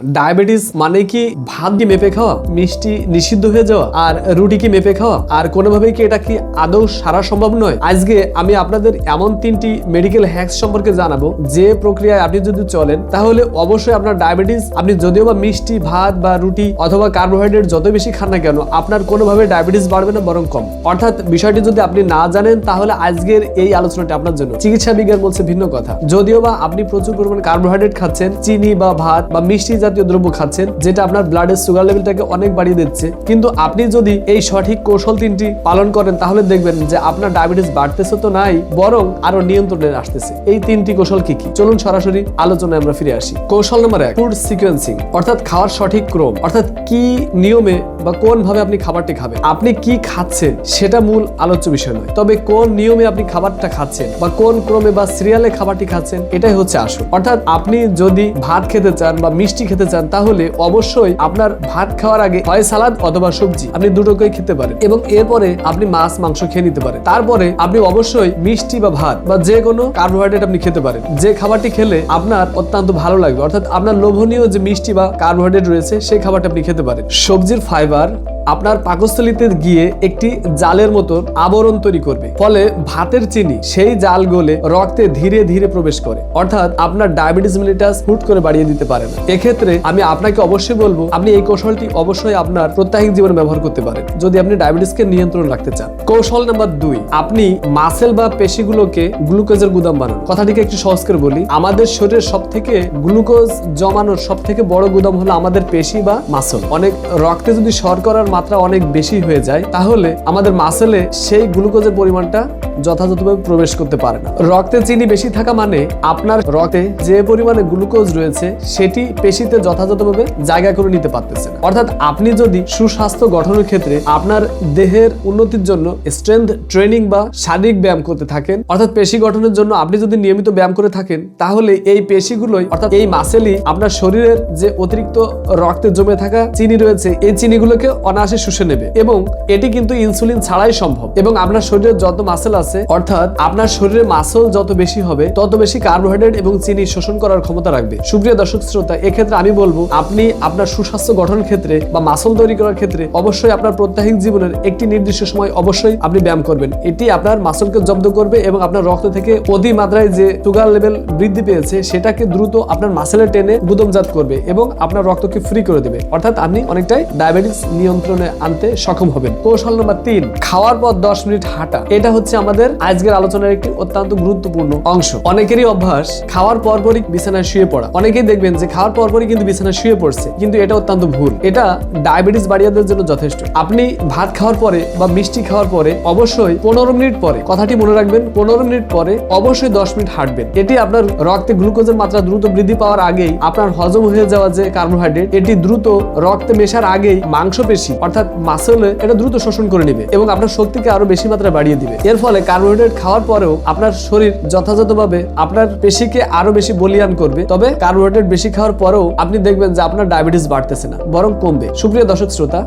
Diabetes মানে কি ভাত কি মেপে খাওয়া, মিষ্টি নিষিদ্ধ হয়ে যাওয়া, আর রুটি কি মেপে খাওয়া? আর কোনোভাবেই কি এটা কি আদৌ সারা সম্ভব নয়? আজকে আমি আপনাদের এমন তিনটি মেডিকেল হ্যাক্স সম্পর্কে জানাব, যে প্রক্রিয়ায় আপনি যদি চলেন, তাহলে অবশ্যই আপনার ডায়াবেটিস, আপনি যদিও বা মিষ্টি, ভাত বা রুটি অথবা কার্বোহাইড্রেট যত বেশি খান না কেন, আপনার কোনোভাবে ডায়াবেটিস বাড়বে না, বরং কম। অর্থাৎ বিষয়টি যদি আপনি না জানেন, তাহলে আজকের এই আলোচনাটি আপনার জন্য। চিকিৎসা বিজ্ঞান বলছে ভিন্ন কথা। যদিও বা আপনি প্রচুর পরিমাণে কার্বোহাইড্রেট খাচ্ছেন, চিনি বা ভাত বা মিষ্টি জাতীয় দ্রব্য খাচ্ছেন, যেটা আপনার ব্লাডের সুগার লেভেলটাকে অনেক বাড়িয়ে দিচ্ছে। কিন্তু আপনি যদি এই সঠিক কৌশল তিনটি পালন করেন, তাহলে দেখবেন যে আপনার ডায়াবেটিস বাড়তেছে তো নাই, বরং আরও নিয়ন্ত্রণে আসতেছে। এই তিনটি কৌশল কি কি? চলুন সরাসরি আলোচনায় আমরা ফিরে আসি। কৌশল নম্বর এক ফুড সিকোয়েন্সিং অর্থাৎ খাওয়ার সঠিক ক্রম। অর্থাৎ কি নিয়মে বা কোন ভাবে আপনি খাবারটি খাবেন? আপনি কি খাচ্ছেন? সেটা মূল আলোচ্য বিষয় নয়। তবে কোন নিয়মে আপনি খাবারটা খাচ্ছেন বা কোন ক্রমে বা সিরিয়ালে খাবারটি খাচ্ছেন, এটাই হচ্ছে আসল। অর্থাৎ আপনি যদি ভাত খেতে চান বা মিষ্টি খেতে চান, তাহলে অবশ্যই আপনার ভাত খাওয়ার আগে হয় সালাদ অথবা সবজি। আপনি দুটোকেই খেতে পারেন এবং এরপরে আপনি মাছ, মাংস খেয়ে নিতে পারেন। তারপরে আপনি অবশ্যই মিষ্টি বা ভাত বা যে কোনো কার্বোহাইড্রেট আপনি খেতে পারেন। যে খাবারটি খেলে আপনার অত্যন্ত ভালো লাগবে। অর্থাৎ আপনার লোভনীয় যে মিষ্টি বা কার্বোহাইড্রেট রয়েছে, সেই খাবারটা আপনি খেতে পারেন। সবজির ফাইবার আপনার পাকস্থলিতে গিয়ে একটি জালের মতন আবরণ তৈরি করবে। ফলে ভাতের চিনি সেই জাল গলে রক্তে ধীরে ধীরে প্রবেশ করে। অর্থাৎ আপনার ডায়াবেটিস মিলিটাস হুট করে বাড়িয়ে দিতে পারে না। এক্ষেত্রে আমি আপনাকে অবশ্যই বলব, আপনি এই কৌশলটি অবশ্যই আপনার প্রত্যাহিক জীবনে ব্যবহার করতে পারেন। যদি আপনি ডায়াবেটিসকে নিয়ন্ত্রণ রাখতে চান। কৌশল নাম্বার দুই, আপনি মাসেল বা পেশিগুলোকে গ্লুকোজের গুদাম বানান। কথাটিকে একটু সহজ করে বলি, আমাদের শরীরের সব থেকে গ্লুকোজ জমানোর সব থেকে বড় গুদাম হলো আমাদের পেশি বা মাসল। অনেক রক্তে যদি শর্করার মাত্রা অনেক বেশি হয়ে যায় তাহলে আমাদের মাসেলে সেই গ্লুকোজের পরিমাণটা যথাযথভাবে প্রবেশ করতে পারে না। রক্তে চিনি বেশি থাকা মানে আপনার রক্তে যে পরিমাণে গ্লুকোজ রয়েছে, সেটি পেশিতে যথাযথভাবে জায়গা করে নিতে পারতেছে না। অর্থাৎ আপনি যদি সুস্বাস্থ্য গঠনের ক্ষেত্রে আপনার দেহের উন্নতির জন্য স্ট্রেংথ ট্রেনিং বা শারীরিক ব্যায়াম করতে থাকেন, অর্থাৎ পেশি গঠনের জন্য আপনি যদি নিয়মিত ব্যায়াম করে থাকেন, তাহলে এই পেশিগুলোই, অর্থাৎ এই মাসেলই আপনার শরীরের যে অতিরিক্ত রক্তে জমে থাকা চিনি রয়েছে, এই চিনিগুলোকে অনায়াসে শুষে নেবে এবং এটি কিন্তু ইনসুলিন ছাড়াই সম্ভব। এবং আপনার শরীরের যত মাসেল আছে অর্থাৎ আপনার শরীরে মাসল যত বেশি হবে, তত বেশি কার্বোহাইড্রেট এবং চিনি শোষণ করার ক্ষমতা রাখবে। সুপ্রিয় দর্শক শ্রোতা, এক্ষেত্রে আমি বলব, আপনি আপনার সুস্বাস্থ্য গঠনের ক্ষেত্রে বা মাসল তৈরি করার ক্ষেত্রে অবশ্যই আপনার প্রত্যাহিক জীবনের একটি নির্দিষ্ট সময় অবশ্যই আপনি ব্যায়াম করবেন। এটি আপনার মাসলকে জব্দ করবে এবং আপনার রক্ত থেকে অতিমাত্রায় যে সুগার লেভেল বৃদ্ধি পেয়েছে, সেটাকে দ্রুত আপনার মাসেলে টেনে গুদমজাত করবে এবং আপনার রক্তকে ফ্রি করে দেবে। অর্থাৎ আপনি অনেকটাই ডায়াবেটিস নিয়ন্ত্রণে আনতে সক্ষম হবেন। কৌশল নম্বর তিন, খাওয়ার পর দশ মিনিট হাঁটা। এটা হচ্ছে আমাদের আজকের আলোচনার একটি অত্যন্ত গুরুত্বপূর্ণ অংশ। অনেকেরই অভ্যাস, খাওয়ার পরপরই বিছানায় শুয়ে পড়া। অনেকেই দেখবেন যে খাওয়ার পরপরই কিন্তু বিছানায় শুয়ে পড়ছে, কিন্তু এটা অত্যন্ত ভুল। এটা ডায়াবেটিস বাড়িয়াদের জন্য যথেষ্ট। আপনি ভাত খাওয়ার পরে বা মিষ্টি খাওয়ার পরে অবশ্যই পনেরো মিনিট পরে, কথাটি মনে রাখবেন, পনেরো মিনিট পরে অবশ্যই দশ মিনিট হাঁটবেন। এটি আপনার রক্তে গ্লুকোজের মাত্রা দ্রুত বৃদ্ধি পাওয়ার আগেই আপনার হজম হয়ে যাওয়া যে কার্বোহাইড্রেট, এটি দ্রুত রক্তে মেশার আগেই মাংসপেশি, অর্থাৎ মাসলে, এটা দ্রুত শোষণ করে নেবে এবং আপনার শক্তিকে আরও বেশি মাত্রায় বাড়িয়ে দিবে। এর ফলে কার্বোহাইড্রেট খাওয়ার পরেও আপনার শরীর যথাযথভাবে আপনার পেশিকে আরও বেশি বলিয়ান করবে। তবে কার্বোহাইড্রেট বেশি খাওয়ার পরেও আপনি দেখবেন যে আপনার ডায়াবেটিস বাড়তেছে না, বরং কমবে। সুপ্রিয় দর্শক শ্রোতা,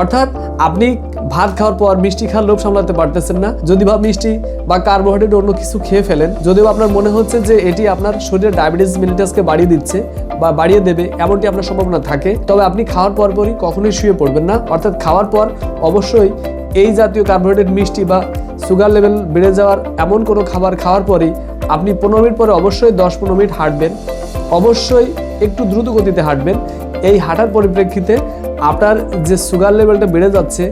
অর্থাৎ আপনি ভাত খাওয়ার পর মিষ্টি খাওয়ার লোভ সামলাতে পারতেছেন না যদি বা মিষ্টি বা কার্বোহাইড্রেট অন্য কিছু খেয়ে ফেলেন, যদিও আপনার মনে হচ্ছে যে এটি আপনার শরীরের ডায়াবেটিস মিলিটাসকে বাড়িয়ে দিচ্ছে বা বাড়িয়ে দেবে, এমনটি আপনার সম্ভাবনা থাকে। তবে আপনি খাওয়ার পরপরই কখনোই শুয়ে পড়বেন না, অর্থাৎ খাওয়ার পর অবশ্যই এই জাতীয় কার্বোহাইড্রেট মিষ্টি বা সুগার লেভেল বেড়ে যাওয়ার এমন কোনো খাবার খাওয়ার পরেই আপনি পনেরো মিনিট পরে অবশ্যই দশ পনেরো মিনিট হাঁটবেন। অবশ্যই একটু দ্রুত গতিতে হাঁটবেন। এই হাঁটার পরিপ্রেক্ষিতে আপনার যে সুগার লেভেলটা বেড়ে যাচ্ছে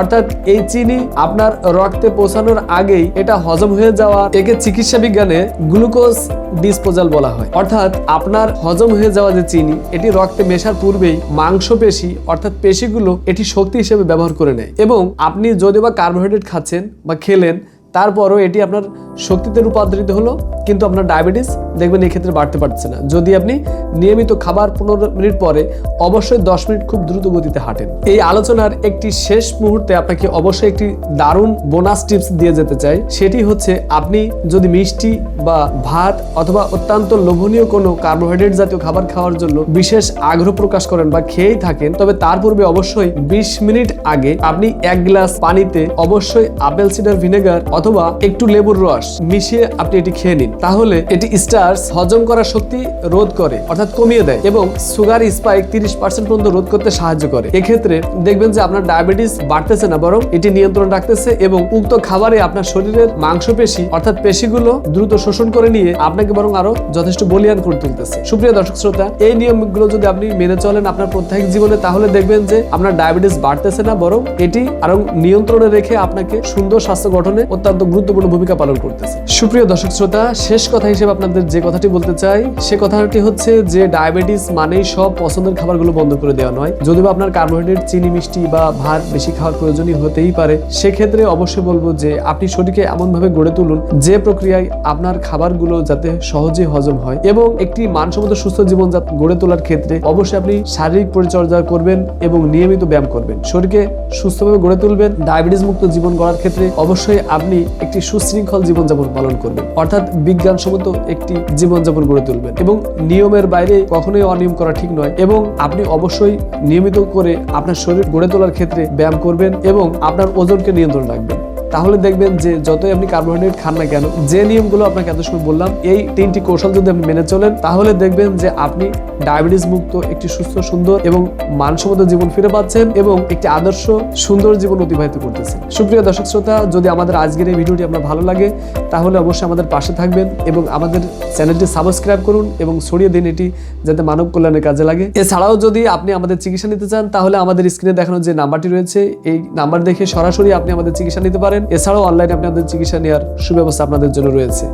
অর্থাৎ এই চিনি আপনার রক্তে পৌঁছানোর আগেই এটা হজম হয়ে যাওয়া, একে চিকিৎসা বিজ্ঞানে গ্লুকোজ ডিসপোজাল বলা হয়। অর্থাৎ আপনার হজম হয়ে যাওয়া যে চিনি, এটি রক্তে মেশার পূর্বেই মাংসপেশি, অর্থাৎ পেশিগুলো এটি শক্তি হিসেবে ব্যবহার করে নেয়। এবং আপনি যদি বা কার্বোহাইড্রেট খাচ্ছেন বা খেলেন তারপরও এটি আপনার শক্তিতে রূপান্তরিত হলো, কিন্তু আপনার ডায়াবেটিস দেখবেন ক্ষেত্রে বাড়তে পারছে না। যদি আপনি নিয়মিত খাবার পনেরো মিনিট পরে অবশ্যই দশ মিনিট খুব দ্রুত গতিতে হাঁটেন। এই আলোচনার একটি শেষ মুহূর্তে আপনাকে অবশ্যই একটি দারুণ বোনাস টিপস দিয়ে যেতে চাই। সেটি হচ্ছে আপনি যদি মিষ্টি বা ভাত অথবা অত্যন্ত লোভনীয় কোনো কার্বোহাইড্রেট জাতীয় খাবার খাওয়ার জন্য বিশেষ আগ্রহ প্রকাশ করেন বা খেয়েই থাকেন, তবে তার পূর্বে অবশ্যই বিশ মিনিট আগে আপনি এক গ্লাস পানিতে অবশ্যই আপেল সিডার ভিনেগার অথবা একটু লেবুর রস মিশিয়ে আপনি এটি খেয়ে নিন। তাহলে এটি স্টার্স হজম করার শক্তি রোধ করে, অর্থাৎ কমিয়ে দেয় এবং সুগার স্পাইক তিরিশ পার্সেন্ট পর্যন্ত রোধ করতে সাহায্য করে। এক্ষেত্রে দেখবেন যে আপনার ডায়াবেটিস বাড়তেছে না, বরং এটি নিয়ন্ত্রণ রাখতেছে এবং উক্ত খাবারে আপনার শরীরের মাংসপেশি, অর্থাৎ পেশিগুলো দ্রুত শোষণ করে নিয়ে আপনাকে বরং আরও যথেষ্ট বলিয়ান করে তুলতেছে। সুপ্রিয় দর্শক শ্রোতা, এই নিয়মগুলো যদি আপনি মেনে চলেন আপনার প্রত্যেক জীবনে, তাহলে দেখবেন যে আপনার ডায়াবেটিস বাড়তেছে না, বরং এটি আরও নিয়ন্ত্রণে রেখে আপনাকে সুন্দর স্বাস্থ্য গঠনে অত্যন্ত গুরুত্বপূর্ণ ভূমিকা পালন করতেছে। সুপ্রিয় দর্শক শ্রোতা, শেষ কথা হিসেবে আপনাদের যে কথাটি বলতে চাই, সে কথাটি হচ্ছে যে ডায়াবেটিস মানেই সব পছন্দের খাবারগুলো বন্ধ করে দেওয়া নয়। যদিও আপনার কার্বোহাইড্রেট, চিনি, মিষ্টি বা ভাত বেশি খাওয়ার প্রয়োজনই হতেই পারে, সেক্ষেত্রে অবশ্যই বলব যে আপনি শরীরকে এমনভাবে গড়ে তুলুন যে প্রক্রিয়ায় আপনার খাবারগুলো যাতে সহজে হজম হয় এবং একটি মানসম্মত সুস্থ জীবন গড়ে তোলার ক্ষেত্রে অবশ্যই আপনি শারীরিক পরিচর্যা করবেন এবং নিয়মিত ব্যায়াম করবেন। শরীরকে সুস্থভাবে গড়ে তুলবেন, ডায়াবেটিস মুক্ত জীবন গড়ার ক্ষেত্রে অবশ্যই আপনি একটি সুশৃঙ্খল জীবনযাপন পালন করবেন অর্থাৎ বিজ্ঞানসম্মত একটি জীবনযাপন গড়ে তুলবেন। এবং নিয়মের বাইরে কখনোই অনিয়ম করা ঠিক নয়। এবং আপনি অবশ্যই নিয়মিত করে আপনার শরীর গড়ে তোলার ক্ষেত্রে ব্যায়াম করবেন এবং আপনার ওজনকে নিয়ন্ত্রণ রাখবেন। তাহলে দেখবেন যে যতই আপনি কার্বোহাইড্রেট খান না কেন, যে নিয়মগুলো আপনাকে এত সময় বললাম, এই তিনটি কৌশল যদি আপনি মেনে চলেন, তাহলে দেখবেন যে আপনি ডায়াবেটিস মুক্ত একটি সুস্থ, সুন্দর এবং মানসম্মত জীবন ফিরে পাচ্ছেন এবং একটি আদর্শ, সুন্দর জীবন অতিবাহিত করতেছেন। সুপ্রিয় দর্শক শ্রোতা, যদি আমাদের আজকের এই ভিডিওটি আপনার ভালো লাগে, তাহলে অবশ্যই আমাদের পাশে থাকবেন এবং আমাদের চ্যানেলটি সাবস্ক্রাইব করুন এবং ছড়িয়ে দিন এটি যাতে মানব কল্যাণের কাজে লাগে। এছাড়াও যদি আপনি আমাদের চিকিৎসা নিতে চান, তাহলে আমাদের স্ক্রিনে দেখানো যে নাম্বারটি রয়েছে, এই নাম্বার দেখে সরাসরি আপনি আমাদের চিকিৎসা নিতে পারেন। এছাড়াও অনলাইনে আপনাদের চিকিৎসা নেওয়ার সুব্যবস্থা আপনাদের জন্য রয়েছে।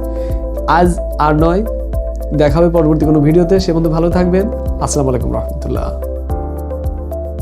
আজ আর নয় দেখা হবে পরবর্তী কোনো ভিডিওতে। সে বন্ধু ভালো থাকবেন। আসসালামু আলাইকুম রহমতুল্লাহ।